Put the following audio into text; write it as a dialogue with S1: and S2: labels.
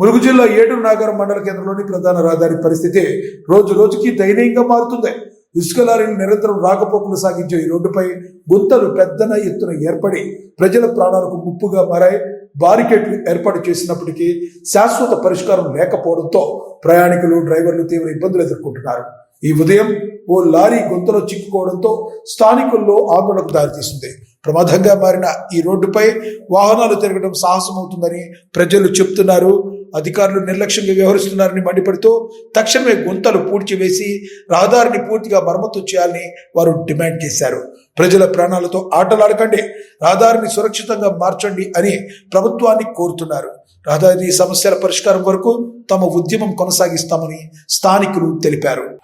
S1: ములుగు జిల్లా ఏటూరు నాగరం మండల కేంద్రంలోని ప్రధాన రహదారి పరిస్థితి రోజు రోజుకి దయనీయంగా మారుతుంది. ఇసుక లారీలు నిరంతరం రాకపోకలు సాగించే ఈ రోడ్డుపై గుంతలు పెద్దన ఎత్తున ఏర్పడి ప్రజల ప్రాణాలకు ముప్పుగా మారాయి. బారికేట్లు ఏర్పాటు చేసినప్పటికీ శాశ్వత పరిష్కారం లేకపోవడంతో ప్రయాణికులు డ్రైవర్లు తీవ్ర ఇబ్బందులు ఎదుర్కొంటున్నారు. ఈ ఉదయం ఓ లారీ గుంతలో చిక్కుకోవడంతో స్థానికుల్లో ఆందోళనకు దారితీసింది. ప్రమాదంగా మారిన ఈ రోడ్డుపై వాహనాలు తిరగడం సాహసమవుతుందని ప్రజలు చెప్తున్నారు. అధికారులు నిర్లక్ష్యంగా వ్యవహరిస్తున్నారని మండిపడుతూ తక్షణమే గుంతలు పూడ్చివేసి రహదారిని పూర్తిగా మరమ్మతు చేయాలని వారు డిమాండ్ చేశారు. ప్రజల ప్రాణాలతో ఆటలాడకండి రహదారిని సురక్షితంగా మార్చండి అని ప్రభుత్వాన్ని కోరుతున్నారు. రహదారి సమస్యల పరిష్కారం వరకు తమ ఉద్యమం కొనసాగిస్తామని స్థానికులు తెలిపారు.